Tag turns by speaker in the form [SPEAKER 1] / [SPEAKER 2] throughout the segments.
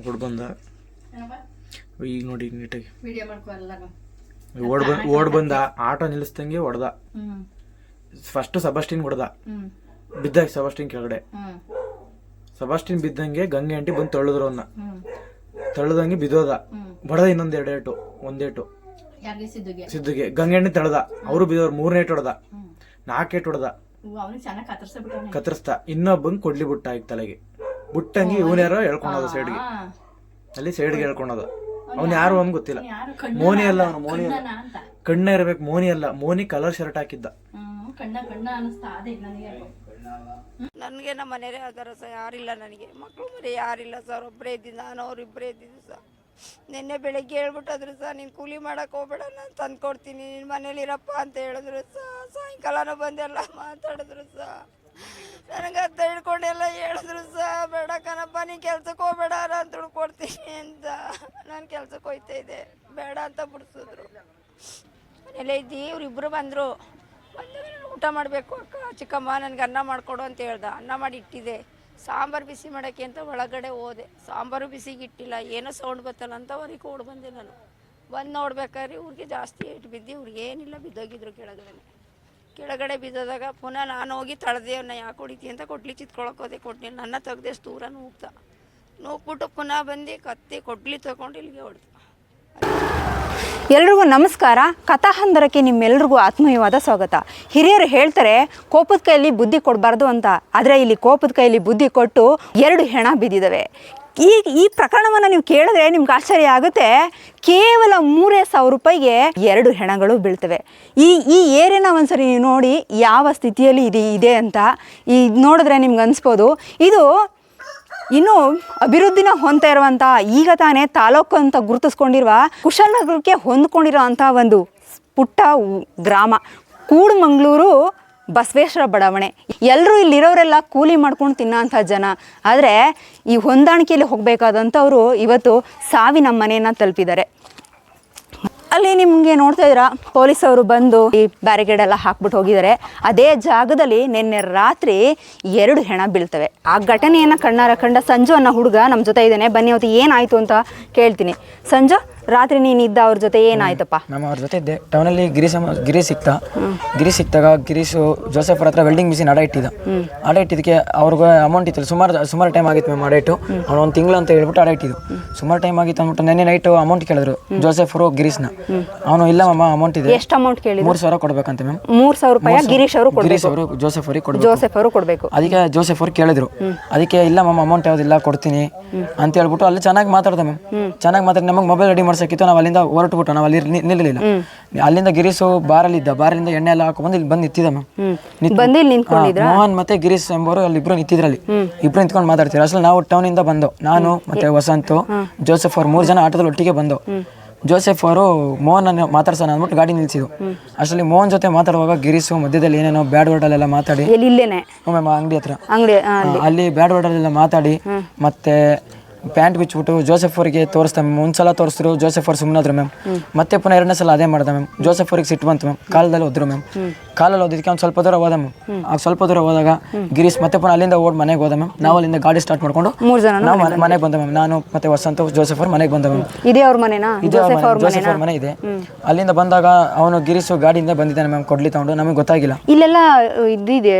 [SPEAKER 1] ಓಡ್ ಬಂದ. ಈಗ ನೋಡಿ ನೀಟಾಗಿ ಓಡ್ ಬಂದ ಓಡ್ ಬಂದ ಆಟೋ ನಿಲ್ಲಿಸ್ದಂಗೆ ಹೊಡೆದ. ಫಸ್ಟ್ ಸಬಾಸ್ಟಿನ್ ಹೊಡ್ದ. ಬಿದ್ದ ಸಬಾಸ್ಟಿನ್ ಕೆಳಗಡೆ. ಸಬಾಸ್ಟಿನ್ ಬಿದ್ದಂಗೆ ಗಂಗೆ ಆಂಟಿ ಬಂದು ತಳ್ಳಿದ್ರು ಅವನ್ನ ತಳ್ಳದಂಗೆ ಬಿದ್ದೋದ. ಬಡದ ಇನ್ನೊಂದ್ ಎರಡು ಏಟು ಒಂದೇಟು
[SPEAKER 2] ಸಿದ್ದುಗೆ.
[SPEAKER 1] ಗಂಗೆ ಆಂಟಿ ತಳ್ದ. ಅವರು ಬಿದ್ದವ್ರು ಮೂರನೇ ಏಟ್ ಹೊಡ್ದ. ನಾಲ್ಕು ಏಟ್ ಹೊಡ್ದ. ಕತ್ತರಿಸ್ತ ಇನ್ನೊಬ್ಬಂಗ್ ಕೊಡ್ಲಿ ಬಿಟ್ಟ ಆಯ್ತು ತಲೆಗೆ. ಬುಟ್ಟಂಗೆ ಇವನ್ಯಾರೋ ಹೇಳ್ಕೊಂಡದ ಸೈಡ್ಗೆ. ಅಲ್ಲಿ ಸೈಡ್ಗೆ ಹೇಳ್ಕೊಂಡದ ಅವ್ನು ಯಾರು? ಅವ್ನ್ ಗೊತ್ತಿಲ್ಲ ಮೋನಿ ಅಲ್ಲ ಅವನು ಮೋನಿ ಅಲ್ಲ.
[SPEAKER 2] ಅಂತ.
[SPEAKER 1] ಕಣ್ಣ ಇರ್ಬೇಕು ಮೋನಿ ಅಲ್ಲ. ಮೋನಿ ಕಲರ್ ಶರ್ಟ್ ಹಾಕಿದ್ದ.
[SPEAKER 2] ಹ್ಮ್ ಕಣ್ಣ ಕಣ್ಣ ಅನಿಸ್ತಾ ಅದೇ ನನಗೆ.
[SPEAKER 3] ನನಗೆ ನಮ್ಮ ಮನೆಯವರೇ ಆಧಾರ ಸರ್ ಯಾರಿಲ್ಲ ನನಗೆ. ಮಕ್ಕಳು ಮರಿ ಯಾರಿಲ್ಲ ಸರ್. ಒಬ್ಬರೇ ಇದ್ದೀನಿ ನಾನು ಅವ್ರಿಬ್ಬರೇ ಇದ್ದೀನಿ ಸರ್. ನಿನ್ನೆ ಬೆಳಗ್ಗೆ ಹೇಳ್ಬಿಟ್ಟಾದ್ರು ಸರ್ ನೀನು ಕೂಲಿ ಮಾಡೋಕೆ ಹೋಗ್ಬೇಡ ನಾನು ತಂದು ಕೊಡ್ತೀನಿ ನಿನ್ನ ಮನೇಲಿರಪ್ಪ ಅಂತ ಹೇಳಿದ್ರು ಸರ್. ಸಾಯಂಕಾಲನೂ ಬಂದೆಲ್ಲ ಮಾತಾಡಿದ್ರು ಸರ್. ನನಗೆ ಅಂತ ಹಿಡ್ಕೊಂಡೆಲ್ಲ ಹೇಳಿದ್ರು ಸಹ ಬೇಡ ಕಣಪ್ಪ, ನೀನು ಕೆಲ್ಸಕ್ಕೆ ಹೋಗ್ಬೇಡ, ನಾನು ದುಡ್ಡು ಕೊಡ್ತೀನಿ ಅಂತ. ನಾನು ಕೆಲ್ಸಕ್ಕೆ ಹೋಯ್ತಾ ಇದ್ದೆ. ಬೇಡ ಅಂತ ಬಿಡಿಸಿದ್ರು. ಮನೇಲೇ ಇದ್ದಿ ಇವ್ರಿಬ್ಬರು ಬಂದರು. ಬಂದಾಗ ಊಟ ಮಾಡಬೇಕು ಅಕ್ಕ, ಚಿಕ್ಕಮ್ಮ, ನನಗೆ ಅನ್ನ ಮಾಡಿಕೊಡು ಅಂತ ಹೇಳ್ದೆ. ಅನ್ನ ಮಾಡಿ ಇಟ್ಟಿದೆ ಸಾಂಬಾರು ಬಿಸಿ ಮಾಡೋಕ್ಕೆ ಅಂತ ಒಳಗಡೆ ಹೋದೆ. ಸಾಂಬಾರು ಬಿಸಿಗಿಟ್ಟಿಲ್ಲ ಏನೋ ಸೌಂಡ್ ಬತ್ತಲ್ಲ ಅಂತ ಅವ್ರಿಗೆ ಓಡ್ ಬಂದೆ ನಾನು. ಬಂದು ನೋಡ್ಬೇಕಾದ್ರೆ ಇವ್ರಿಗೆ ಜಾಸ್ತಿ ಇಟ್ಟು ಬಿದ್ದು ಇವ್ರಿಗೆ ಏನಿಲ್ಲ, ಬಿದ್ದೋಗಿದ್ರು ಕೆಳಗಡೆ ಕೆಳಗಡೆ ಬಿದ್ದಾಗ ಪುನಃ ನಾನು ಹೋಗಿ ತಳದೆ ಅವನ್ನ ಯಾಕೆ ಹೊಡಿತಿ ಅಂತ ಕೊಡ್ಲಿ ಹೋದೆ. ಕೊಡ್ಲಿ, ನನ್ನ ತೆಗ್ದೆ ದೂರ ನೂಗ್ತ. ನೂಗ್ಬಿಟ್ಟು ಪುನಃ ಬಂದು ಕತ್ತಿ ಕೊಡ್ಲಿ ತಗೊಂಡು ಇಲ್ಲಿಗೆ ಹೊಡ್ದು.
[SPEAKER 4] ಎಲ್ರಿಗೂ ನಮಸ್ಕಾರ. ಕಥಾಹಂದರಕ್ಕೆ ನಿಮ್ಮೆಲ್ರಿಗೂ ಆತ್ಮೀಯವಾದ ಸ್ವಾಗತ. ಹಿರಿಯರು ಹೇಳ್ತಾರೆ, ಕೋಪದ ಕೈಯಲ್ಲಿ ಬುದ್ಧಿ ಕೊಡಬಾರ್ದು ಅಂತ. ಆದರೆ ಇಲ್ಲಿ ಕೋಪದ ಕೈಯಲ್ಲಿ ಬುದ್ಧಿ ಕೊಟ್ಟು ಎರಡು ಹೆಣ ಬಿದ್ದಿದ್ದಾವೆ. ಈ ಈ ಪ್ರಕರಣವನ್ನು ನೀವು ಕೇಳಿದ್ರೆ ನಿಮ್ಗೆ ಆಶ್ಚರ್ಯ ಆಗುತ್ತೆ. ಕೇವಲ ಮೂರೇ ಸಾವಿರ ರೂಪಾಯಿಗೆ ಎರಡು ಹೆಣಗಳು ಬೀಳ್ತವೆ. ಈ ಈ ಏರಿಯಾನ ಒಂದ್ಸರಿ ನೀವು ನೋಡಿ ಯಾವ ಸ್ಥಿತಿಯಲ್ಲಿ ಇದೆ ಇದೆ ಅಂತ. ಈ ನೋಡಿದ್ರೆ ನಿಮ್ಗೆ ಅನಿಸ್ಬೋದು. ಇದು ಇನ್ನು ಅಭಿವೃದ್ಧಿನ ಹೊಂದ್ತಾ ಇರುವಂಥ ಈಗ ತಾನೇ ತಾಲೂಕು ಅಂತ ಗುರುತಿಸ್ಕೊಂಡಿರುವ ಕುಶಾಲನಗರಕ್ಕೆ ಹೊಂದ್ಕೊಂಡಿರುವಂಥ ಒಂದು ಪುಟ್ಟ ಗ್ರಾಮ. ಕೂಡುಮಂಗ್ಳೂರು ಬಸವೇಶ್ವರ ಬಡಾವಣೆ. ಎಲ್ಲರೂ ಇಲ್ಲಿರೋರೆಲ್ಲ ಕೂಲಿ ಮಾಡ್ಕೊಂಡು ತಿನ್ನೋಂಥ ಜನ. ಆದರೆ ಈ ಹೊಂದಾಣಿಕೆಯಲ್ಲಿ ಹೋಗಬೇಕಾದಂಥವ್ರು ಇವತ್ತು ಸಾವಿನ ಮನೆಯನ್ನು ತಲುಪಿದ್ದಾರೆ. ಅಲ್ಲಿ ನಿಮಗೆ ನೋಡ್ತಾ ಇದ್ದೀರಾ, ಪೊಲೀಸವರು ಬಂದು ಈ ಬ್ಯಾರಿಗೇಡ್ ಎಲ್ಲ ಹಾಕ್ಬಿಟ್ಟು ಹೋಗಿದ್ದಾರೆ. ಅದೇ ಜಾಗದಲ್ಲಿ ನಿನ್ನೆ ರಾತ್ರಿ ಎರಡು ಹೆಣ ಬೀಳ್ತವೆ. ಆ ಘಟನೆಯನ್ನು ಕಣ್ಣಾರ ಕಂಡ ಸಂಜು ಅನ್ನೋ ಹುಡುಗ ನಮ್ಮ ಜೊತೆ ಇದ್ದಾನೆ. ಬನ್ನಿ, ಅವತ್ತು ಏನಾಯಿತು ಅಂತ ಕೇಳ್ತೀನಿ. ಸಂಜು ರಾತ್ರಿ ನೀನು ಇದ್ದ ಅವ್ರ ಜೊತೆ ಏನಾಯ್ತಪ್ಪ?
[SPEAKER 5] ನಮ್ಮ ಅವ್ರ ಜೊತೆ ಇದ್ದೆ. ಟೌನಲ್ಲಿ ಗಿರಿ ಸಮ ಗಿರಿ ಸಿಕ್ತ. ಗಿರಿ ಸಿಕ್ತಾಗ ಗಿರೀಶು ಜೋಸೆಫ್ ಹತ್ರ ವೆಲ್ಡಿಂಗ್ ಮಿಷಿನ್ ಅಡ ಇಟ್ಟಿದ್ದ. ಅಡ ಇಟ್ಟಿದ್ದಕ್ಕೆ ಅವ್ರಿಗೆ ಅಮೌಂಟ್ ಇತ್ತು ಸುಮಾರು ಸುಮಾರು ಟೈಮ್ ಆಗಿತ್ತು ಮ್ಯಾಮ್ ಅಡ ಇಟ್ಟು. ಅವ್ನು ಒಂದು ತಿಂಗಳು ಅಂತ ಹೇಳ್ಬಿಟ್ಟು ಅಡ ಇಟ್ಟಿದ್ದು. ಸುಮಾರು ಟೈಮ್ ಆಗಿತ್ತು ಅಂದ್ಬಿಟ್ಟು ನೆನ್ನೆ ನೈಟು ಅಮೌಂಟ್ ಕೇಳಿದ್ರು ಜೋಸೆಫ್ ಅವರು ಗಿರೀಶ್ನ. ಅವನು ಇಲ್ಲ ಮಮ್ಮ ಅಮೌಂಟ್ ಇದೆ.
[SPEAKER 4] ಎಷ್ಟು ಅಮೌಂಟ್ ಕೇಳಿ
[SPEAKER 5] ಮೂರು ಸಾವಿರ ಕೊಡ್ಬೇಕಂತೆ ಮ್ಯಾಮ್
[SPEAKER 4] ಮೂರು ಸಾವಿರ ರೂಪಾಯಿ ಗಿರೀಶ್ ಅವರು
[SPEAKER 5] ಗಿರೀಶ್ ಅವರು ಜೋಸೆಫ್ ಅವ್ರಿಗೆ ಕೊಡ್ಬೇಕು.
[SPEAKER 4] ಜೋಸೆಫ್ ಅವರು ಕೊಡಬೇಕು.
[SPEAKER 5] ಅದಕ್ಕೆ ಜೋಸೆಫ್ ಅವ್ರು ಕೇಳಿದ್ರು. ಅದಕ್ಕೆ ಇಲ್ಲ ಮಮ್ಮ ಅಮೌಂಟ್ ಯಾವುದಿಲ್ಲ ಕೊಡ್ತೀನಿ. ಅಂತ ಹೇಳ್ಬಿಟ್ಟು ಅಲ್ಲಿ ಚೆನ್ನಾಗಿ ಮಾತಾಡ್ದೆ ಮ್ಯಾಮ್ ಚೆನ್ನಾಗಿ ಮಾತಾಡಿ ನಮಗೆ ಮೊಬೈಲ್ ರೆಡಿ ಮಾಡ್ಸಕ್ಕಿತ್ತು ನಾವು ಅಲ್ಲಿಂದ ಹೊರಟುಬಿಟ್ಟು ನಾವು ಅಲ್ಲಿ ನಿ- ನಿಲ್ಲಲಿಲ್ಲ. ಅಲ್ಲಿಂದ ಗಿರೀಶು ಬಾರಲ್ಲಿದ್ದ ಬಾರಲ್ಲಿಂದ ಎಣ್ಣೆ ಎಲ್ಲ ಹಾಕೊಂಡು ಇಲ್ಲಿ ಬಂದು ನಿಂತಿದ್ದ ಮ್ಯಾಮ್.
[SPEAKER 4] ಬಂದು ಇಲ್ಲಿ ನಿಂತ್ಕೊಂಡಿದ್ರಾ?
[SPEAKER 5] ಮೋಹನ್ ಮತ್ತೆ ಗಿರೀಶ್ ಎಂಬವರು ಅಲ್ಲಿ ಇಬ್ರು ನಿಂತಿದ್ರಲ್ಲಿ ಇಬ್ರು ನಿಂತ್ಕೊಂಡು ಮಾತಾಡ್ತೀವಿ ಅಸಲು ನಾವು ಟೌನ್ ಇಂದ ಬಂದು ನಾನು ಮತ್ತೆ ವಸಂತ್ ಜೋಸೆಫ್ ಅವ್ರು ಮೂರು ಜನ ಆಟೋದಲ್ಲಿ ಒಟ್ಟಿಗೆ ಬಂದು ಜೋಸೆಫ್ ಅವರು ಮೋಹನ್ ಅನ್ನು ಮಾತಾಡ್ಸೋಣ ಅಂದ್ಬಿಟ್ಟು ಗಾಡಿ ನಿಲ್ಸಿದ್ರು. ಅಷ್ಟರಲ್ಲಿ ಮೋಹನ್ ಜೊತೆ ಮಾತಾಡುವಾಗ ಗಿರೀಶು ಮಧ್ಯದಲ್ಲಿ ಏನೇನೋ ಬ್ಯಾಡ್ ವರ್ಡಲ್ಲೆಲ್ಲ ಮಾತಾಡಿ
[SPEAKER 4] ಎಲ್ಲಿ ಇಲ್ಲೇನೆ?
[SPEAKER 5] ಮ್ಯಾಮ್ ಅಂಗಡಿ ಹತ್ರ.
[SPEAKER 4] ಅಂಗಡಿ
[SPEAKER 5] ಆ, ಅಲ್ಲಿ. ಬ್ಯಾಡ್ ವರ್ಡಲ್ಲೆಲ್ಲ ಮಾತಾಡಿ ಮತ್ತೆ ಪ್ಯಾಂಟ್ ಬಿಚ್ಚಿಬಿಟ್ಟು ಜೋಸೆಫ್ ಅವರಿಗೆ ತೋರಿಸ್ತಾ ಮ್ಯಾಮ್ ಒಂದ್ಸಲ ತೋರಿಸಿದ್ರು ಜೋಸೆಫ್ ಅವ್ರು ಸುಮ್ಮನಾದ್ರು ಮ್ಯಾಮ್. ಮತ್ತೆ ಪುನಃ ಎರಡನೇ ಸಲ ಅದೇ ಮಾಡ್ದೆ ಮ್ಯಾಮ್. ಜೋಸೆಫ್ ಅವ್ರಿಗೆ ಸಿಟ್ಟು ಬಂತು ಮ್ಯಾಮ್. ಕಾಲದಲ್ಲಿ ಹೋದ್ರು ಮ್ಯಾಮ್. ಕಾಲಲ್ಲಿ ಹೋದಿದ್ದಕ್ಕೆ ಅವ್ನು ಸ್ವಲ್ಪ ದೂರ ಹೋದ ಮ್ಯಾಮ್. ಆಗ ಸ್ವಲ್ಪ ದೂರ ಹೋದಾಗ ಗಿರೀಶ್ ಮತ್ತೆ ಪುನಃ ಅಲ್ಲಿಂದ ಓಡ್ ಮನೆಗೆ ಹೋದ ಮ್ಯಾಮ್. ನಾವು ಅಲ್ಲಿಂದ ಗಾಡಿ ಸ್ಟಾರ್ಟ್ ಮಾಡ್ಕೊಂಡು
[SPEAKER 4] ಮೂರು ಜನ
[SPEAKER 5] ನಾವು ಮನೆಗೆ ಬಂದ ಮ್ಯಾಮ್. ನಾನು ಮತ್ತೆ ವಸಂತ ಜೋಸೆಫ್ ಅವ್ರು ಮನೆಗೆ ಬಂದ ಮ್ಯಾಮ್.
[SPEAKER 4] ಇದೇ ಅವ್ರ ಮನೆನಾ?
[SPEAKER 5] ಇದೆ ಅವ್ರ ಮನೆ- ಜೋಸೆಫ್ ಅವ್ರ ಮನೆ ಇದೆ. ಅಲ್ಲಿಂದ ಬಂದಾಗ ಅವನು ಗಿರೀಶ್ ಗಾಡಿಯಿಂದ ಬಂದಿದ್ದಾನೆ ಮ್ಯಾಮ್ ಕೊಡ್ಲಿ ತಗೊಂಡು. ನಮಗೆ ಗೊತ್ತಾಗಿಲ್ಲ.
[SPEAKER 4] ಇಲ್ಲೆಲ್ಲ ಇದಿದೆ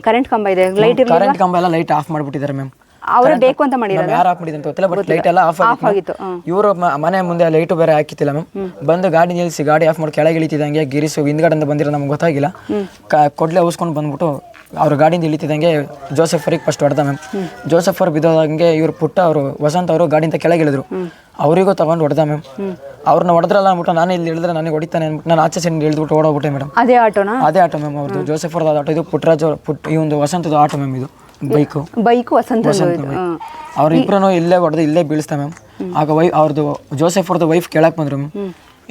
[SPEAKER 4] ಕರೆಂಟ್ ಕಂಬ ಇದೆ. ಲೈಟ್
[SPEAKER 5] ಕರೆಂಟ್ ಕಂಬ ಎಲ್ಲ ಲೈಟ್ ಆಫ್ ಮಾಡ್ಬಿಟ್ಟಿದ್ದಾರೆ ಮ್ಯಾಮ್.
[SPEAKER 4] ಅವರೇ ಬೇಕು ಅಂತ ಮಾಡಿದ್ರು
[SPEAKER 5] ಯಾರು ಆಫ್ ಮಾಡಿದ್ರು ಅಂತ ಗೊತ್ತಿಲ್ಲ ಬಟ್ ಲೈಟ್ ಎಲ್ಲ ಆಫ್
[SPEAKER 4] ಆಫ್ ಆಗಿತ್ತು.
[SPEAKER 5] ಇವರು ಮನೆ ಮುಂದೆ ಲೈಟ್ ಬೇರೆ ಹಾಕಿತ್ತಿಲ್ಲ ಮ್ಯಾಮ್ ಬಂದು ಗಾಡಿ ನಿಲ್ಲಿಸಿ ಗಾಡಿ ಆಫ್ ಮಾಡಿ ಕೆಳಗೆ ಇಳಿತಿದಂಗೆ ಹಿಂದ್ಗಡೆ ಹಿಂದ್ಗಡೆಯಿಂದ ಬಂದಿರೋ ನಮ್ಗೆ ಗೊತ್ತಾಗಿಲ್ಲ. ಕ- ಕೊಡ್ಲೆ ಉಸ್ಕೊಂಡು ಬಂದ್ಬಿಟ್ಟು ಅವ್ರ ಗಾಡಿಯಿಂದ ಇಳಿತಿದಂಗೆ ಜೋಸೆಫ್ ಅವ್ರಿಗೆ ಫಸ್ಟ್ ಹೊಡೆದ ಮ್ಯಾಮ್ ಜೋಸೆಫ್ ಅವ್ರು ಬಿದ್ದೋದಂಗೆ ಇವ್ರು ಪುಟ್ಟ ಅವರು ವಸಂತ ಅವರು ಗಾಡಿಯಿಂದ ಕೆಳಗೆ ಇಳಿದ್ರು. ಅವರಿಗೂ ತಗೊಂಡು ಹೊಡೆದ ಮ್ಯಾಮ್ ಅವ್ರನ್ನ ಹೊಡೆದ್ರಲ್ಲ ಅಂದ್ಬಿಟ್ಟು ನಾನು ಇಲ್ಲಿ ಇಳಿದ್ರೆ ನನಗೆ ಹೊಡಿತಾನೆ ಅಂದ್ಬಿಟ್ಟು ನಾನು ಆಚೆ ಸೈಡ್ ಇಳಿದ್ಬಿಟ್ಟು ಓಡೋಗ್ಬಿಟ್ಟೆ ಮೇಡಮ್
[SPEAKER 4] ಅದೇ ಆಟೋನಾ?
[SPEAKER 5] ಅದೇ ಆಟೋ ಮ್ಯಾಮ್ ಅವ್ರದ್ದು ಜೋಸೆಫ್ ಅವ್ರದ್ದು ಆಟೋ ಇದು ಪುಟ್ಟರಾಜ್ ಅವ್ರ ಪುಟ್ ಈ ಒಂದು ವಸಂತದ ಆಟೋ ಮ್ಯಾಮ್ ಇದು. ಬೈಕು.
[SPEAKER 4] ಬೈಕು ವಸಂತ
[SPEAKER 5] ಅವ್ರಿಬ್ರು ಇಲ್ಲೇ ಹೊಡೆದು ಇಲ್ಲೇ ಬೀಳಿಸ್ತಾ ಮ್ಯಾಮ್. ಆಗ ವೈ ಅವ್ರದ್ದು ಜೋಸೆಫ್ ಅವ್ರದ್ದು ವೈಫ್ ಕೇಳಕ್ ಬಂದ್ರು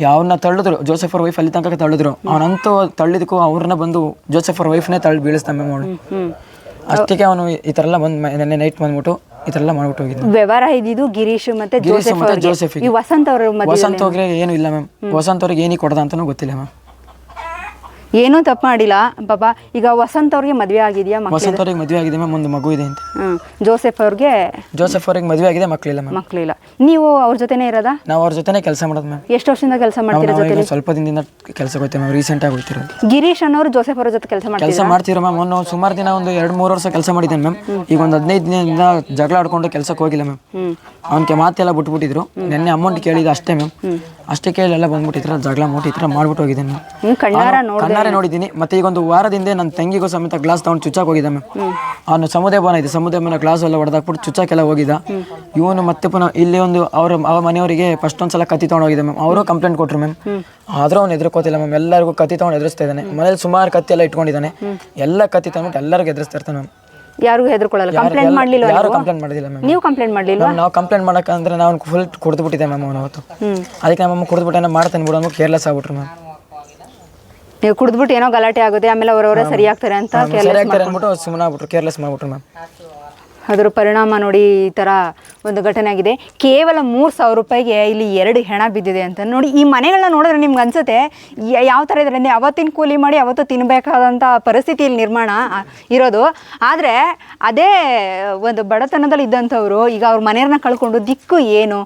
[SPEAKER 5] ಯಾವನ್ನ ತಳ್ಳಿದ್ರು ಜೋಸೆಫ್ ಅವ್ರ ವೈಫ್ ಅಲ್ಲಿ ತನಕ ತಳ್ಳಿದ್ರು. ಅವನಂತೂ ತಳ್ಳಿದಕ್ಕೂ ಅವ್ರನ್ನ ಬಂದು ಜೋಸೆಫ್ ಅವ್ರ ವೈಫ್ನೇ ತಳ್ಳಿ ಬೀಳಿಸ್ತಾ ಮ್ಯಾಮ್ ಅವಳು. ಅಷ್ಟಕ್ಕೆ ಅವನು ಈ ಥರ ಎಲ್ಲ ಬಂದು ನೆನ್ನೆ ನೈಟ್ ಬಂದ್ಬಿಟ್ಟು ಈ ಥರ ಎಲ್ಲ ಮಾಡ್ಬಿಟ್ಟು ಹೋಗಿದ್ದೆ.
[SPEAKER 4] ವ್ಯವಹಾರ ಇದ್ದಿದ್ದು ಗಿರೀಶ್ ಮತ್ತೆ ಜೋಸೆಫ್
[SPEAKER 5] ಜೋಸೆಫ್
[SPEAKER 4] ವಸಂತ್ ಅವ್ರ
[SPEAKER 5] ವಸಂತ್ ಅವ್ರಿಗೆ ಏನು ಇಲ್ಲ ಮ್ಯಾಮ್. ವಸಂತ ಅವ್ರಿಗೆ ಏನಿಗೆ ಕೊಡದ ಅಂತನೂ ಗೊತ್ತಿಲ್ಲ ಮ್ಯಾಮ್.
[SPEAKER 4] ಏನೂ ತಪ್ಪು ಮಾಡಿಲ್ಲ. ಬಾಬಾ ಈಗ ವಸಂತ ಅವ್ರಿಗೆ ಮದುವೆ ಆಗಿದೆಯಾ
[SPEAKER 5] ವಸಂತ ಅವ್ರಿಗೆ ಮದುವೆ ಆಗಿದೆ ಮ್ಯಾಮ್ ಒಂದು ಮಗು ಇದೆ ಅಂತ.
[SPEAKER 4] ಜೋಸೆಫ್ ಅವ್ರಿಗೆ
[SPEAKER 5] ಜೋಸೆಫ್ ಅವ್ರಿಗೆ ಮದುವೆ ಆಗಿದೆ ಮಕ್ಕಳಿಲ್ಲ ಮ್ಯಾಮ್.
[SPEAKER 4] ಮಕ್ಕಳಿಲ್ಲ ನೀವು ಅವ್ರ ಜೊತೆನೇ ಇರೋದ?
[SPEAKER 5] ನಾವು ಅವ್ರ ಜೊತೆನೇ ಕೆಲಸ ಮಾಡೋದು ಮ್ಯಾಮ್.
[SPEAKER 4] ಎಷ್ಟು ವರ್ಷದಿಂದ ಕೆಲಸ ಮಾಡ್ತೀರಾ ಜೊತೆ
[SPEAKER 5] ಸ್ವಲ್ಪ ದಿನದಿಂದ ಕೆಲಸ ಹೋಗ್ತೇವೆ ಮ್ಯಾಮ್ ರೀಸೆಂಟಾಗಿ ಹೋಗ್ತಿರೋದು
[SPEAKER 4] ಗಿರೀಶ್ ಅನ್ನೋರು ಜೋಸೆಫ್ ಅವ್ರ ಜೊತೆ ಕೆಲಸ ಮಾಡ್ತೀರಾ
[SPEAKER 5] ಕೆಲಸ ಮಾಡ್ತೀರಾ ಮ್ಯಾಮ್ ಒಂದು ಸುಮಾರು ದಿನ ಒಂದು ಎರಡು ಮೂರು ವರ್ಷ ಕೆಲಸ ಮಾಡಿದ್ದೇನೆ ಮ್ಯಾಮ್. ಈಗ ಒಂದು ಹದಿನೈದು ದಿನದಿಂದ ಜಗಳ ಆಡ್ಕೊಂಡು ಕೆಲಸಕ್ಕೆ ಹೋಗಿಲ್ಲ ಮ್ಯಾಮ್. ಅವನಿಗೆ ಮಾತೆಲ್ಲ ಬಿಟ್ಬಿಟ್ಟಿದ್ರು. ನಿನ್ನೆ ಅಮೌಂಟ್ ಕೇಳಿದ ಅಷ್ಟೇ ಮ್ಯಾಮ್. ಅಷ್ಟೇ ಕೇಳಿ ಎಲ್ಲ ಬಂದ್ಬಿಟ್ಟಿದ್ರೆ ಜಗಳ ಈ ಥರ ಮಾಡ್ಬಿಟ್ಟು ಹೋಗಿದ್ದೇನೆ.
[SPEAKER 4] ಹ್ಮ್ ಕಣ್ಣಾರ ನೋಡ್
[SPEAKER 5] ಕಣ್ಣಾರೆ ನೋಡಿದ್ದೀನಿ ಮತ್ತೆ ಈಗ ಒಂದು ವಾರದಿಂದ ನನ್ನ ತಂಗಿಗೂ ಸಮೇತ ಗ್ಲಾಸ್ ತಗೊಂಡು ಚುಚ್ಚಾಕ್ ಹೋಗಿದ್ದ ಮ್ಯಾಮ್. ಅವನು ಸಮುದಾಯ ಭವನ ಇದೆ ಸಮುದಾಯ ಭವನ ಗ್ಲಾಸ್ ಎಲ್ಲ ಹೊಡೆದಾಕ್ಬಿಟ್ಟು ಚುಚ್ಚಾಕೆಲ್ಲ ಹೋಗಿದ್ದ. ಇವನು ಮತ್ತೆ ಪುನಃ ಇಲ್ಲಿ ಒಂದು ಅವ್ರ ಅವ ಮನೆಯವರಿಗೆ ಫಸ್ಟ್ ಒಂದ್ಸಲ ಕತ್ತಿ ತಗೊಂಡು ಹೋಗಿದ್ದೆ ಮ್ಯಾಮ್. ಅವರು ಕಂಪ್ಲೇಂಟ್ ಕೊಟ್ರು ಮ್ಯಾಮ್. ಆದ್ರೂ ಅವ್ನು ಎದುರ್ಕೋತಿಲ್ಲ ಮ್ಯಾಮ್. ಎಲ್ಲರಿಗೂ ಕತ್ತಿ ತಗೊಂಡು ಎದುರಿಸ್ತಾ ಇದ್ದಾನೆ. ಮನೇಲಿ ಸುಮಾರು ಕತ್ತಿ ಎಲ್ಲ ಇಟ್ಕೊಂಡಿದ್ದಾನೆ. ಎಲ್ಲ ಕತ್ತಿ ತಗೊಂಡ್ಬಿಟ್ಟು ಎಲ್ಲರಿಗೂ ಎದುರಿಸ್ತಾ ಇರ್ತಾನೆ ಮ್ಯಾಮ್.
[SPEAKER 4] ಯಾರಿಗೂ ಹೆದರ್ಕೊಳ್ಳಲ್ಲ. ಕಂಪ್ಲೇಂಟ್ ಮಾಡ್ಲಿಲ್ಲ
[SPEAKER 5] ಯಾರು ಕಂಪ್ಲೇಂಟ್ ಮಾಡಿಲ್ಲ ಮ್ಯಾಮ್
[SPEAKER 4] ನೀವು ಕಂಪ್ಲೇಂಟ್
[SPEAKER 5] ಮಾಡ್ಲಿಲ್ಲ ನಾವು ಕಂಪ್ಲೇಂಟ್ ಮಾಡಕ್ಕಂದ್ರೆ ನಾವು ಫುಲ್ ಕುಡಿದು ಬಿಟ್ಟಿದ್ದೆ ಮ್ಯಾಮ್ ಅವನು ಅವತ್ತು ಅದಕ್ಕೆ ನಾನು ಕುಡಿದು ಬಿಟ್ಟೆ ಮಾಡ್ತಾನೆ ಬಿಡು ಅಂದ್ಬಿಟ್ಟು ಕೇರ್ಲೆಸ್ ಆಗ್ಬಿಟ್ರು ಮ್ಯಾಮ್
[SPEAKER 4] ನೀವು ಕುಡಿದ್ಬಿಟ್ಟು ಏನೋ ಗಲಾಟೆ ಆಗುತ್ತೆ ಆಮೇಲೆ ಅವರವರೇ ಸರಿ ಆಗ್ತಾರೆ ಅಂತ
[SPEAKER 5] ಕೇರ್ಲೆಸ್ ಆಗ್ತಾರೆ ಅಂದ್ಬಿಟ್ಟು ಸುಮ್ಮನೆ ಆಗ್ಬಿಟ್ರು ಕೇರ್ಲೆಸ್ ಮಾಡ್ಬಿಟ್ರು ಮ್ಯಾಮ್
[SPEAKER 4] ಅದರ ಪರಿಣಾಮ ನೋಡಿ ಈ ಥರ ಒಂದು ಘಟನೆ ಆಗಿದೆ. ಕೇವಲ ಮೂರು ಸಾವಿರ ರೂಪಾಯಿಗೆ ಇಲ್ಲಿ ಎರಡು ಹೆಣ ಬಿದ್ದಿದೆ ಅಂತ ನೋಡಿ, ಈ ಮನೆಗಳನ್ನ ನೋಡಿದ್ರೆ ನಿಮ್ಗೆ ಅನ್ಸುತ್ತೆ ಯಾವ ಥರ ಇದ್ರೆ? ಅಂದರೆ ಅವತ್ತಿನ ಕೂಲಿ ಮಾಡಿ ಅವತ್ತು ತಿನ್ನಬೇಕಾದಂಥ ಪರಿಸ್ಥಿತಿ ಇಲ್ಲಿ ನಿರ್ಮಾಣ ಇರೋದು. ಆದರೆ ಅದೇ, ಒಂದು ಬಡತನದಲ್ಲಿ ಇದ್ದಂಥವ್ರು, ಈಗ ಅವ್ರ ಮನೆಯವ್ರನ್ನ ಕಳ್ಕೊಂಡು ದಿಕ್ಕು ಏನು?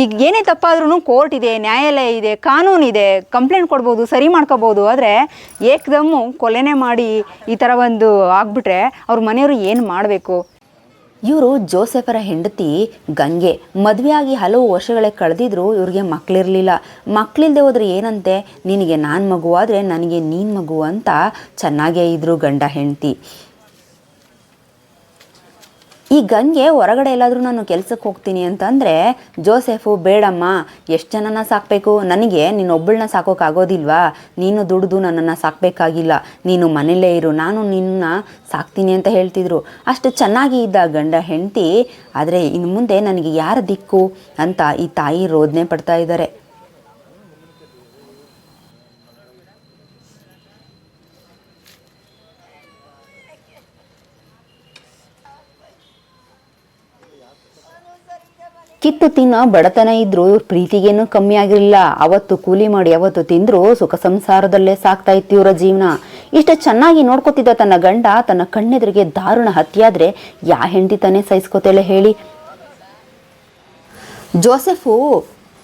[SPEAKER 4] ಈಗ ಏನೇ ತಪ್ಪಾದ್ರೂ ಕೋರ್ಟ್ ಇದೆ, ನ್ಯಾಯಾಲಯ ಇದೆ, ಕಾನೂನು ಇದೆ, ಕಂಪ್ಲೇಂಟ್ ಕೊಡ್ಬೋದು, ಸರಿ ಮಾಡ್ಕೋಬೋದು. ಆದರೆ ಏಕದಮ್ಮು ಕೊಲೆನೇ ಮಾಡಿ ಈ ಥರ ಒಂದು ಆಗ್ಬಿಟ್ರೆ ಅವ್ರ ಮನೆಯವರು ಏನು ಮಾಡಬೇಕು?
[SPEAKER 6] ಇವರು ಜೋಸೆಫರ ಹೆಂಡತಿ ಗಂಗೆ. ಮದುವೆಯಾಗಿ ಹಲವು ವರ್ಷಗಳೇ ಕಳೆದಿದ್ರು ಇವ್ರಿಗೆ ಮಕ್ಕಳಿರಲಿಲ್ಲ ಮಕ್ಕಳಿಲ್ಲದೆ ಹೋದ್ರೆ ಏನಂತೆ? ನಿನಗೆ ನಾನು ಮಗು ಆದರೆ ನನಗೆ ನೀನು ಮಗು ಅಂತ ಚೆನ್ನಾಗೇ ಇದ್ರು ಗಂಡ ಹೆಂಡತಿ. ಈ ಗಂಗೆ ಹೊರಗಡೆ ಎಲ್ಲಾದರೂ ನಾನು ಕೆಲಸಕ್ಕೆ ಹೋಗ್ತೀನಿ ಅಂತಂದರೆ, ಜೋಸೆಫು, ಬೇಡಮ್ಮ, ಎಷ್ಟು ಜನನ ಸಾಕಬೇಕು? ನನಗೆ ನೀನೊಬ್ಬಳನ್ನ ಸಾಕೋಕ್ಕಾಗೋದಿಲ್ವಾ ನೀನು ದುಡಿದು ನನ್ನನ್ನು ಸಾಕಬೇಕಾಗಿಲ್ಲ. ನೀನು ಮನೇಲೇ ಇರು. ನಾನು ನಿನ್ನ ಸಾಕ್ತೀನಿ ಅಂತ ಹೇಳ್ತಿದ್ರು. ಅಷ್ಟು ಚೆನ್ನಾಗಿ ಇದ್ದ ಗಂಡ ಹೆಂಡತಿ, ಆದರೆ ಇನ್ನು ಮುಂದೆ ನನಗೆ ಯಾರ ದಿಕ್ಕು? ಅಂತ ಈ ತಾಯಿ ರೋದನೆ ಪಡ್ತಾ ಇದ್ದಾರೆ. ಕಿತ್ತು ತಿನ್ನೋ ಬಡತನ ಇದ್ರು ಇವ್ರ ಪ್ರೀತಿಗೇನು ಕಮ್ಮಿ ಆಗಿರಲಿಲ್ಲ. ಅವತ್ತು ಕೂಲಿ ಮಾಡಿ ಅವತ್ತು ತಿಂದ್ರು ಸುಖ ಸಂಸಾರದಲ್ಲೇ ಸಾಕ್ತಾ ಇತ್ತು ಇವರ ಜೀವನ. ಇಷ್ಟ ಚೆನ್ನಾಗಿ ನೋಡ್ಕೊತಿದ್ದ ತನ್ನ ಗಂಡ ತನ್ನ ಕಣ್ಣೆದುರಿಗೆ ದಾರುಣ ಹತ್ಯಾದ್ರೆ ಯಾ ಹೆಂಡತಿ ತಾನೇ ಸಹಿಸ್ಕೋತೇಳೆ ಹೇಳಿ. ಜೋಸೆಫು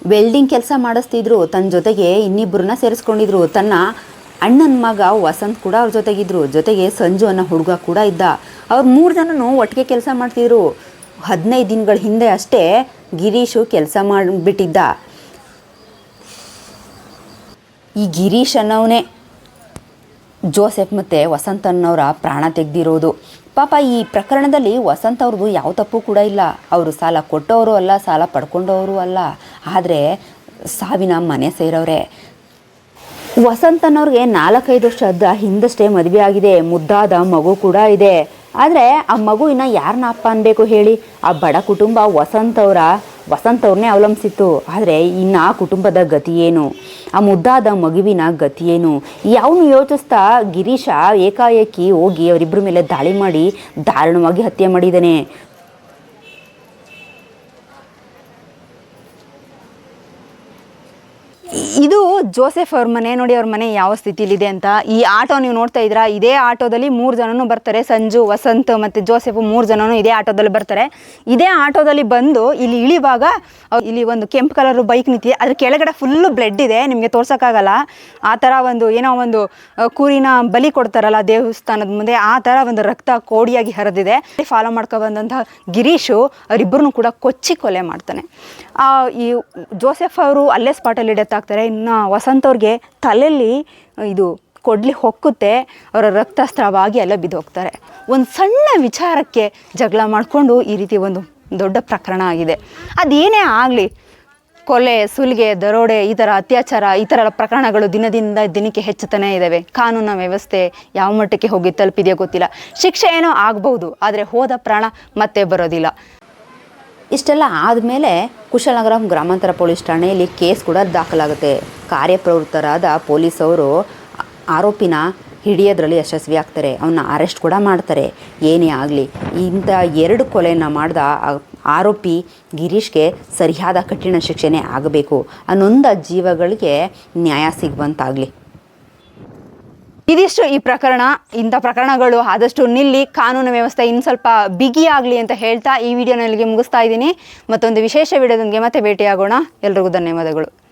[SPEAKER 6] ವೆಲ್ಡಿಂಗ್ ಕೆಲಸ ಮಾಡಿಸ್ತಿದ್ರು. ತನ್ನ ಜೊತೆಗೆ ಇನ್ನಿಬ್ಬರನ್ನ ಸೇರಿಸ್ಕೊಂಡಿದ್ರು. ತನ್ನ ಅಣ್ಣನ ಮಗ ವಸಂತ್ ಕೂಡ ಅವ್ರ ಜೊತೆಗಿದ್ರು. ಜೊತೆಗೆ ಸಂಜು ಅನ್ನೋ ಹುಡುಗ ಕೂಡ ಇದ್ದ. ಅವ್ರು ಮೂರು ಜನನು ಒಟ್ಟಿಗೆ ಕೆಲಸ ಮಾಡ್ತಿದ್ರು. ಹದಿನೈದು ದಿನಗಳ ಹಿಂದೆ ಅಷ್ಟೇ ಗಿರೀಶು ಕೆಲಸ ಮಾಡಿಬಿಟ್ಟಿದ್ದ. ಈ ಗಿರೀಶ್ ಅನ್ನೋನೇ ಜೋಸೆಫ್ ಮತ್ತು ವಸಂತ ಅನ್ನೋರ ಪ್ರಾಣ ತೆಗೆದಿರೋದು. ಪಾಪ ಈ ಪ್ರಕರಣದಲ್ಲಿ ವಸಂತ ಅವ್ರದ್ದು ಯಾವ ತಪ್ಪು ಕೂಡ ಇಲ್ಲ. ಅವರು ಸಾಲ ಕೊಟ್ಟವರು ಅಲ್ಲ, ಸಾಲ ಪಡ್ಕೊಂಡವರು ಅಲ್ಲ. ಆದರೆ ಸಾವಿನ ಮನೆ ಸೇರೋರೆ. ವಸಂತ್ ಅನ್ನೋರಿಗೆ ನಾಲ್ಕೈದು ವರ್ಷದ ಹಿಂದಷ್ಟೇ ಮದುವೆ ಆಗಿದೆ. ಮುದ್ದಾದ ಮಗು ಕೂಡ ಇದೆ. ಆದರೆ ಆ ಮಗು ಇನ್ನು ಯಾರನ್ನ ಅಪ್ಪ ಅನ್ಬೇಕು ಹೇಳಿ? ಆ ಬಡ ಕುಟುಂಬ ವಸಂತ ಅವರ ವಸಂತ ಅವ್ರನ್ನೇ ಅವಲಂಬಿಸಿತ್ತು. ಆದರೆ ಇನ್ನು ಆ ಕುಟುಂಬದ ಗತಿ ಏನು? ಆ ಮುದ್ದಾದ ಮಗುವಿನ ಗತಿಯೇನು ಯಾವನು ಯೋಚಿಸ್ತಾ ಗಿರೀಶ ಏಕಾಏಕಿ ಹೋಗಿ ಅವರಿಬ್ಬರ ಮೇಲೆ ದಾಳಿ ಮಾಡಿ ದಾರುಣವಾಗಿ ಹತ್ಯೆ ಮಾಡಿದ್ದಾನೆ.
[SPEAKER 4] ಇದು ಜೋಸೆಫ್ ಅವ್ರ ಮನೆ, ನೋಡಿ ಅವ್ರ ಮನೆ ಯಾವ ಸ್ಥಿತಿಲಿದೆ ಅಂತ. ಈ ಆಟೋ ನೀವು ನೋಡ್ತಾ ಇದ್ದೀರಾ, ಇದೇ ಆಟೋದಲ್ಲಿ ಮೂರು ಜನನು ಬರ್ತಾರೆ. ಸಂಜು, ವಸಂತ್ ಮತ್ತೆ ಜೋಸೆಫ್ ಮೂರು ಜನನು ಇದೇ ಆಟೋದಲ್ಲಿ ಬರ್ತಾರೆ. ಇದೇ ಆಟೋದಲ್ಲಿ ಬಂದು ಇಲ್ಲಿ ಇಳಿವಾಗ ಇಲ್ಲಿ ಒಂದು ಕೆಂಪು ಕಲರ್ ಬೈಕ್ ನಿಂತಿದೆ. ಅದ್ರ ಕೆಳಗಡೆ ಫುಲ್ಲು ಬ್ಲಡ್ ಇದೆ, ನಿಮಗೆ ತೋರ್ಸೋಕ್ಕಾಗಲ್ಲ. ಆ ಥರ ಒಂದು ಏನೋ ಒಂದು ಕೂರಿನ ಬಲಿ ಕೊಡ್ತಾರಲ್ಲ ದೇವಸ್ಥಾನದ ಮುಂದೆ, ಆ ಥರ ಒಂದು ರಕ್ತ ಕೋಡಿಯಾಗಿ ಹರಿದಿದೆ. ಫಾಲೋ ಮಾಡ್ಕೊ ಬಂದಂತಹ ಗಿರೀಶು ಅವರಿಬ್ಬರನ್ನು ಕೂಡ ಕೊಚ್ಚಿ ಕೊಲೆ ಮಾಡ್ತಾನೆ. ಈ ಜೋಸೆಫ್ ಅವರು ಅಲ್ಲೇ ಸ್ಪಾಟಲ್ಲಿ ಡೆತ್ ಆಗ್ತಾರೆ. ಇನ್ನು ವಸಂತ್ ಅವ್ರಿಗೆ ತಲೆಯಲ್ಲಿ ಇದು ಕೊಡ್ಲಿ ಹೊಕ್ಕುತ್ತೆ, ಅವರ ರಕ್ತಸ್ರಾವಾಗಿ ಎಲ್ಲ ಬಿದ್ದು ಹೋಗ್ತಾರೆ. ಒಂದು ಸಣ್ಣ ವಿಚಾರಕ್ಕೆ ಜಗಳ ಮಾಡಿಕೊಂಡು ಈ ರೀತಿ ಒಂದು ದೊಡ್ಡ ಪ್ರಕರಣ ಆಗಿದೆ. ಅದೇನೇ ಆಗಲಿ, ಕೊಲೆ, ಸುಲಿಗೆ, ದರೋಡೆ, ಈ ಥರ ಅತ್ಯಾಚಾರ, ಈ ಥರ ಪ್ರಕರಣಗಳು ದಿನದಿಂದ ದಿನಕ್ಕೆ ಹೆಚ್ಚುತ್ತಾನೇ ಇದ್ದಾವೆ ಕಾನೂನ ವ್ಯವಸ್ಥೆ ಯಾವ ಮಟ್ಟಕ್ಕೆ ಹೋಗಿ ತಲುಪಿದೆಯೋ ಗೊತ್ತಿಲ್ಲ. ಶಿಕ್ಷೆ ಏನೋ ಆಗ್ಬೋದು ಆದರೆ ಹೋದ ಪ್ರಾಣ ಮತ್ತೆ ಬರೋದಿಲ್ಲ.
[SPEAKER 6] ಇಷ್ಟೆಲ್ಲ ಆದಮೇಲೆ ಕುಶಲನಗರ ಗ್ರಾಮಾಂತರ ಪೊಲೀಸ್ ಠಾಣೆಯಲ್ಲಿ ಕೇಸ್ ಕೂಡ ದಾಖಲಾಗುತ್ತೆ. ಕಾರ್ಯಪ್ರವೃತ್ತರಾದ ಪೊಲೀಸವರು ಆರೋಪಿನ ಹಿಡಿಯೋದ್ರಲ್ಲಿ ಯಶಸ್ವಿ ಆಗ್ತಾರೆ ಅವನ್ನ ಅರೆಸ್ಟ್ ಕೂಡ ಮಾಡ್ತಾರೆ. ಏನೇ ಆಗಲಿ, ಇಂಥ ಎರಡು ಕೊಲೆಯನ್ನು ಮಾಡಿದ ಆರೋಪಿ ಗಿರೀಶ್ಗೆ ಸರಿಯಾದ ಕಠಿಣ ಶಿಕ್ಷೆನೇ ಆಗಬೇಕು ಅನ್ನೊಂದ ಜೀವಗಳಿಗೆ ನ್ಯಾಯ ಸಿಗುವಂತಾಗಲಿ.
[SPEAKER 4] ಇದಿಷ್ಟು ಈ ಪ್ರಕರಣ. ಇಂಥ ಪ್ರಕರಣಗಳು ಆದಷ್ಟು ನಿಲ್ಲಿ, ಕಾನೂನು ವ್ಯವಸ್ಥೆ ಇನ್ನು ಸ್ವಲ್ಪ ಬಿಗಿಯಾಗಲಿ ಅಂತ ಹೇಳ್ತಾ ಈ ವಿಡಿಯೋನ ಇಲ್ಲಿಗೆ ಮುಗಿಸ್ತಾ ಇದ್ದೀನಿ. ಮತ್ತೊಂದು ವಿಶೇಷ ವಿಡಿಯೋದೊಂದಿಗೆ ಮತ್ತೆ ಭೇಟಿಯಾಗೋಣ. ಎಲ್ರಿಗೂ ಧನ್ಯವಾದಗಳು.